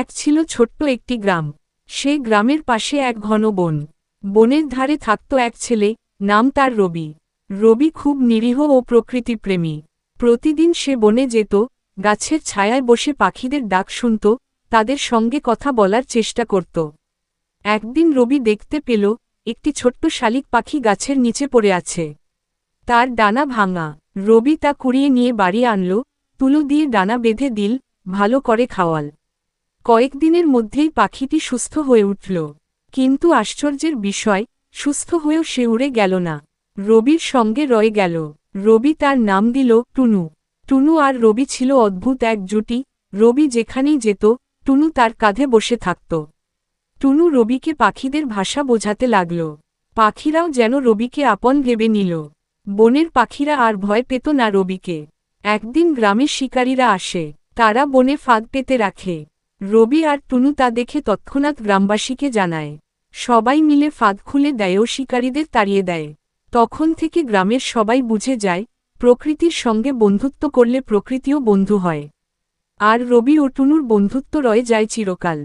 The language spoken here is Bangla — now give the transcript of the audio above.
এক ছিল ছোট্ট একটি গ্রাম। সে গ্রামের পাশে এক ঘন বন। বনের ধারে থাকত এক ছেলে, নাম তার রবি। রবি খুব নিরীহ ও প্রকৃতিপ্রেমী। প্রতিদিন সে বনে যেত, গাছের ছায়ায় বসে পাখিদের ডাক শুনত, তাদের সঙ্গে কথা বলার চেষ্টা করত। একদিন রবি দেখতে পেল, একটি ছোট্ট শালিক পাখি গাছের নিচে পড়ে আছে। তার ডানা ভাঙা। রবি তা কুড়িয়ে নিয়ে বাড়ি আনল, তুলো দিয়ে ডানা বেঁধে দিল, ভালো করে খাওয়াল। কয়েকদিনের মধ্যেই পাখিটি সুস্থ হয়ে উঠল। কিন্তু আশ্চর্যের বিষয়, সুস্থ হয়েও সে উড়ে গেল না। রবির সঙ্গে রয়ে গেল। রবি তার নাম দিল টুনু। টুনু আর রবি ছিল অদ্ভুত এক জুটি রবি যেখানেই যেত, টুনু তার কাঁধে বসে থাকত। টুনু রবিকে পাখিদের ভাষা বোঝাতে লাগল। পাখিরাও যেন রবিকে আপন ভেবে নিল। বনের পাখিরা আর ভয় পেত না রবিকে। একদিন গ্রামের শিকারীরা আসে। তারা বনে ফাঁদ পেতে রাখে। রবি আর টুনু তা দেখে তৎক্ষণাৎ গ্রামবাসীকে জানায়। সবাই মিলে ফাঁদ খুলে দেয় ও শিকারীদের তাড়িয়ে দেয়। তখন থেকে গ্রামের সবাই বুঝে যায়, প্রকৃতির সঙ্গে বন্ধুত্ব করলে প্রকৃতিও বন্ধু হয়। আর রবি ও টুনুর বন্ধুত্ব রয়ে যায় চিরকাল।